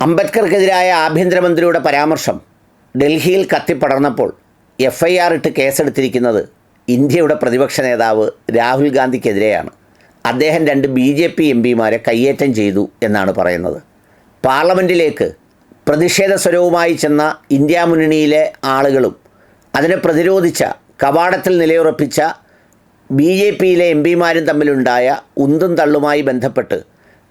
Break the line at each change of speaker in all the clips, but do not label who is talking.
അംബേദ്കർക്കെതിരായ ആഭ്യന്തരമന്ത്രിയുടെ പരാമർശം ഡൽഹിയിൽ കത്തിപ്പടർന്നപ്പോൾ F I R ഇട്ട് കേസെടുത്തിരിക്കുന്നത് ഇന്ത്യയുടെ പ്രതിപക്ഷ നേതാവ് രാഹുൽ ഗാന്ധിക്കെതിരെയാണ്. അദ്ദേഹം രണ്ട് ബി ജെ പി എം പിമാരെ കയ്യേറ്റം ചെയ്തു എന്നാണ് പറയുന്നത്. പാർലമെന്റിലേക്ക് പ്രതിഷേധ സ്വരവുമായി ചെന്ന ഇന്ത്യ മുന്നണിയിലെ ആളുകളും അതിനെ പ്രതിരോധിച്ച കവാടത്തിൽ നിലയുറപ്പിച്ച ബി ജെ പിയിലെ എം പിമാരും തമ്മിലുണ്ടായ ഉന്തും തള്ളുമായി ബന്ധപ്പെട്ട്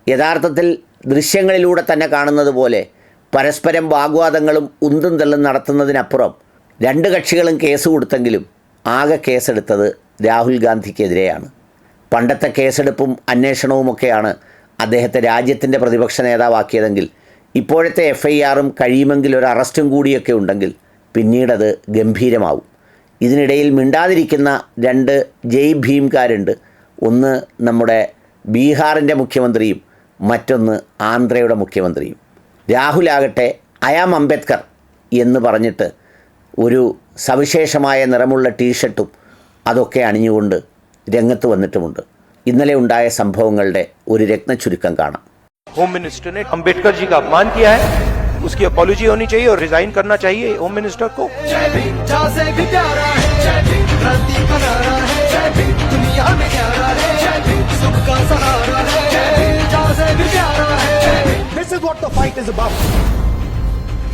യഥാർത്ഥത്തിൽ ദൃശ്യങ്ങളിലൂടെ തന്നെ കാണുന്നത് പോലെ പരസ്പരം വാഗ്വാദങ്ങളും ഉന്തും തള്ളും നടത്തുന്നതിനപ്പുറം രണ്ട് കക്ഷികളും കേസ് കൊടുത്തെങ്കിലും ആകെ കേസെടുത്തത് രാഹുൽ ഗാന്ധിക്കെതിരെയാണ്. പണ്ടത്തെ കേസെടുപ്പും അന്വേഷണവുമൊക്കെയാണ് അദ്ദേഹത്തെ രാജ്യത്തിന്റെ പ്രതിപക്ഷ നേതാവാക്കിയതെങ്കിൽ ഇപ്പോഴത്തെ എഫ് ഐ ആറും കഴിയുമെങ്കിൽ ഒരു അറസ്റ്റും കൂടിയൊക്കെ ഉണ്ടെങ്കിൽ പിന്നീടത് ഗംഭീരമാവും. ഇതിനിടയിൽ മിണ്ടാതിരിക്കുന്ന രണ്ട് ജയ് ഭീംകാരുണ്ട്. ഒന്ന് നമ്മുടെ ബീഹാറിന്റെ മുഖ്യമന്ത്രിയും മറ്റൊന്ന് ആന്ധ്രയുടെ മുഖ്യമന്ത്രിയും രാഹുലാകട്ടെ അയാം അംബേദ്കർ എന്ന് പറഞ്ഞിട്ട് ഒരു സവിശേഷമായ നിറമുള്ള ടീഷർട്ടും അതൊക്കെ അണിഞ്ഞുകൊണ്ട് രംഗത്ത് വന്നിട്ടുമുണ്ട് ഇന്നലെ ഉണ്ടായ സംഭവങ്ങളുടെ ഒരു രത്നച്ചുരുക്കം കാണാം
होम मिनिस्टर ने अंबेडकर जी का अपमान किया है उसकी अपॉलोजी होनी चाहिए और रिजाइन करना चाहिए होम मिनिस्टर को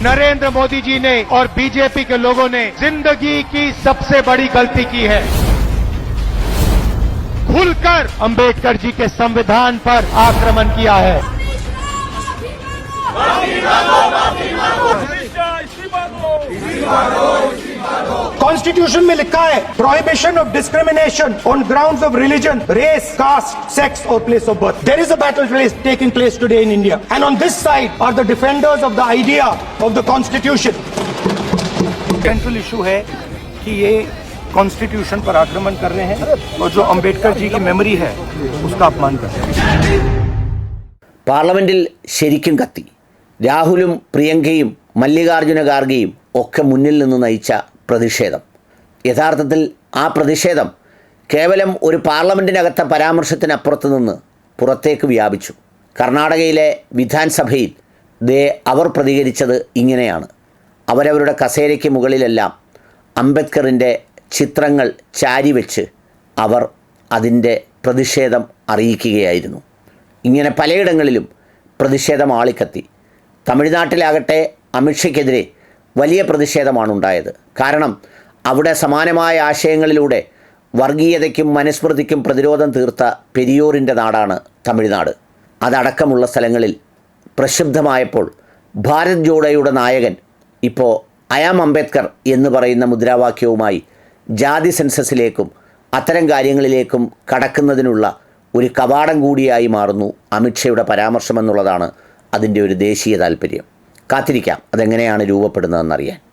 नरेंद्र मोदी जी ने और बीजेपी के लोगों ने ज़िंदगी की सबसे बड़ी गलती की है। खुलकर अंबेडकर जी के संविधान पर आक्रमण किया है।
कॉन्स्टिट्यूशन में लिखा है prohibition of discrimination on grounds of religion race caste sex और place of birth there is a battle place taking place today in India and on this side are the defenders of the idea of the constitution
central issue है कि ये constitution पर आक्रमण कर रहे हैं और जो अंबेडकर जी की मेमोरी है उसका अपमान कर रहे हैं
പാർലമെൻറ്റിൽ ശരിക്കും കത്തി രാഹുലും പ്രിയങ്കയും മല്ലികാർജുന ഖാർഗെയും ഒക്കെ മുന്നിൽ നിന്ന് നയിച്ച പ്രതിഷേധം യഥാർത്ഥത്തിൽ ആ പ്രതിഷേധം കേവലം ഒരു പാർലമെന്റിനകത്തെ പരാമർശത്തിനപ്പുറത്ത് നിന്ന് പുറത്തേക്ക് വ്യാപിച്ചു. കർണാടകയിലെ വിധാൻസഭയിൽ ദേ അവർ പ്രതികരിച്ചത് ഇങ്ങനെയാണ്. അവരവരുടെ കസേരയ്ക്ക് മുകളിലെല്ലാം അംബേദ്കറിന്റെ ചിത്രങ്ങൾ ചാരിവെച്ച് അവർ അതിന്റെ പ്രതിഷേധം അറിയിക്കുകയായിരുന്നു. ഇങ്ങനെ പലയിടങ്ങളിലും പ്രതിഷേധം ആളിക്കത്തി. തമിഴ്നാട്ടിലാകട്ടെ അമിത്ഷയ്ക്കെതിരെ വലിയ പ്രതിഷേധമാണ് ഉണ്ടായത് കാരണം അവിടെ സമാനമായ ആശയങ്ങളിലൂടെ വർഗീയതയ്ക്കും മനുസ്മൃതിക്കും പ്രതിരോധം തീർത്ത പെരിയോറിന്റെ നാടാണ് തമിഴ്നാട്. അതടക്കമുള്ള സ്ഥലങ്ങളിൽ പ്രക്ഷുബ്ധമായപ്പോൾ ഭാരത് ജോഡോയുടെ നായകൻ ഇപ്പോൾ അയാം അംബേദ്കർ എന്ന് പറയുന്ന മുദ്രാവാക്യവുമായി ജാതി സെൻസസിലേക്കും അത്തരം കാര്യങ്ങളിലേക്കും കടക്കുന്നതിനുള്ള ഒരു കവാടം കൂടിയായി മാറുന്നു അമിത്ഷയുടെ പരാമർശമെന്നുള്ളതാണ് അതിന്റെ ഒരു ദേശീയ താല്പര്യം കാത്തിരിക്കാം അതെങ്ങനെയാണ് രൂപപ്പെടുന്നതെന്നറിയാൻ.